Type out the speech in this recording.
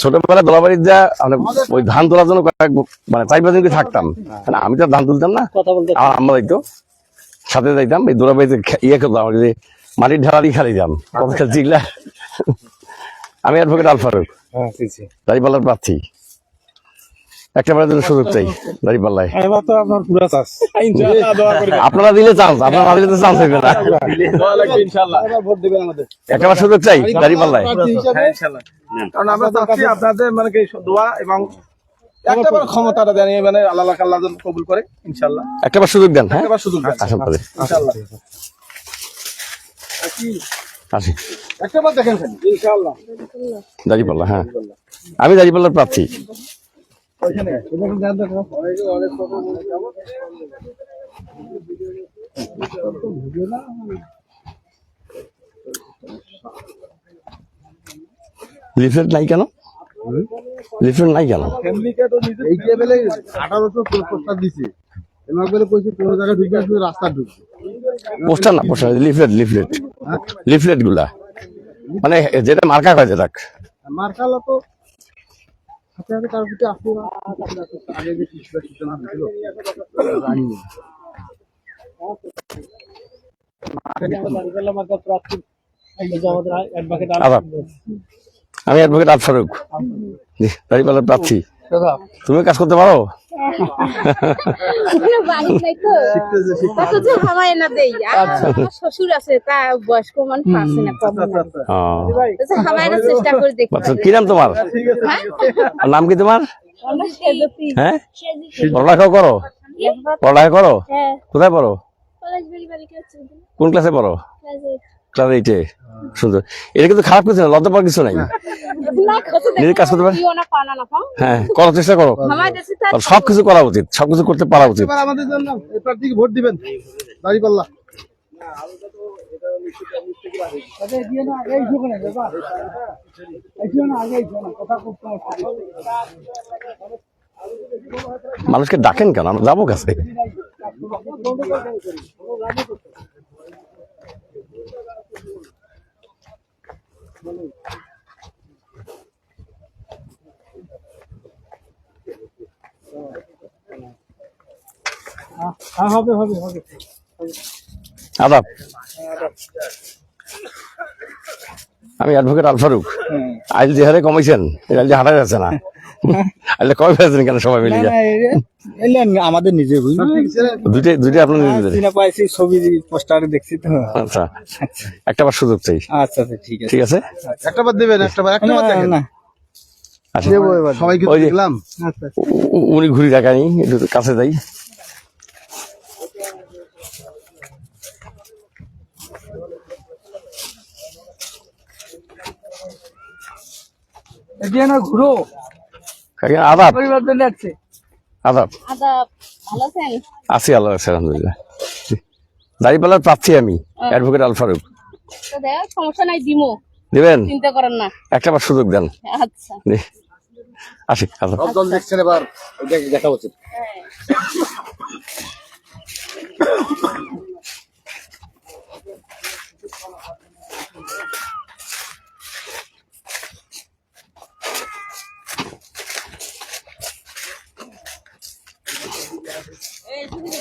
ছোটবেলায় দলাবাড়ির যা মানে ওই ধান তোলার জন্য কয়েক মানে চার পাঁচ জনকে থাকতাম। মানে আমি তো ধান তুলতাম না। কথা আমরা আম্মা যাইতো সাথে যাইতাম এই দোলাবাড়িতে ইয়ে করতাম আর যে মাটির ঢালা দিয়ে খালি দাম কত খেলছি আমি অ্যাডভোকেট আল ফারুক। রাজপালার প্রার্থী। একটা সুযোগ চাই। এবার তো আপনার পুরো করি আপনারা দিলে চান্স আপনারা না দিলে তো চান্স হইবে না। দোয়া লাগবে ইনশাআল্লাহ। ভোট দিবেন আমাদের। একটা বার সুযোগ চাই হ্যাঁ, কারণ আমরা চাচ্ছি আপনাদের মানে কি দোয়া এবং একটা ক্ষমতাটা জানিয়ে মানে আল্লাহ আল্লাহ কবুল করে ইনশাআল্লাহ। একটা সুযোগ দেন হ্যাঁ? সুযোগ দেন। আসি। দেখেন দাঁড়িপাল্লা হ্যাঁ। আমি দাঁড়িপাল্লার প্রার্থী। ওইখানে লিফলেট নাই কেন? লিফলেট নাই কেন? ফ্যামিলিকে তো নিজে এই টেবিলে আঠারোশো প্রস্তাব দিছে। এবার কইছে কোনো জায়গায় ঢুকে আসবে রাস্তা ঢুকছে পোস্টার না পোস্টার লিফলেট লিফলেট। লিফলেটগুলা মানে যেটা মার্কা হয় যেটা মার্কালা তো হাতে হাতে তার প্রতি আসলে আগে যে শিশুরা সূচনা হয়েছিল জানি না। আমি অ্যাডভোকেট আল ফারুক। প্রার্থী। তুমি কাজ করতে পারো? আচ্ছা কি নাম তোমার নাম কি তোমার? হ্যাঁ। পড়ালেখা করো? পড়ালেখা করো। হ্যাঁ কোথায় পড়ো? কলেজ বাড়ি বাড়ি কাছে কোন ক্লাসে পড়ো? ক্লাস এইটে সুন্দর। এটা কিন্তু খারাপ কিছু না লজ্জা পাওয়ার কিছু নাই। কাজ করতে পারে? হ্যাঁ করার চেষ্টা করো। সবকিছু করা উচিত সবকিছু করতে পারা উচিত। আমাদের জন্য প্রার্থীকে ভোট দিবেন দাঁড়িপাল্লা। মানুষকে ডাকেন কেন? আমরা যাব কাছে। হবে হবে হবে। আদাব। আমি অ্যাডভোকেট আল ফারুক। আইল যে হারে কমাইছেন আইল যে হারা যাচ্ছে না। আইলে কমে ফেলেছেন কেন সবাই মিলে যায় এলেন আমাদের নিজে দুইটাই দুইটাই আপনার নিজেদের চিনা পাইছি ছবি পোস্টারে দেখছি তো। আচ্ছা একটা বার সুযোগ চাই। আচ্ছা আচ্ছা ঠিক আছে। ঠিক আছে? একটা বার দিবেন একটা বার একটা বার দেখেন। না। আসি সবাইকে দেখলাম। আচ্ছা উনি ঘুরি দেখানি একটু কাছে যাই। না ঘুরো। কাকি, আদাব আদাব ভালো আছেন? আছি আল্লাহ আলহামদুলিল্লাহ। প্রার্থী আমি অ্যাডভোকেট আল ফারুক। তো দেখ সমস্যা নাই দিমু। দিবেন? চিন্তা করেন না। একটা বার সুযোগ দেন। আচ্ছা। আসি আদাব সব দল দেখছেন এবার দেখা উচিত। Yeah.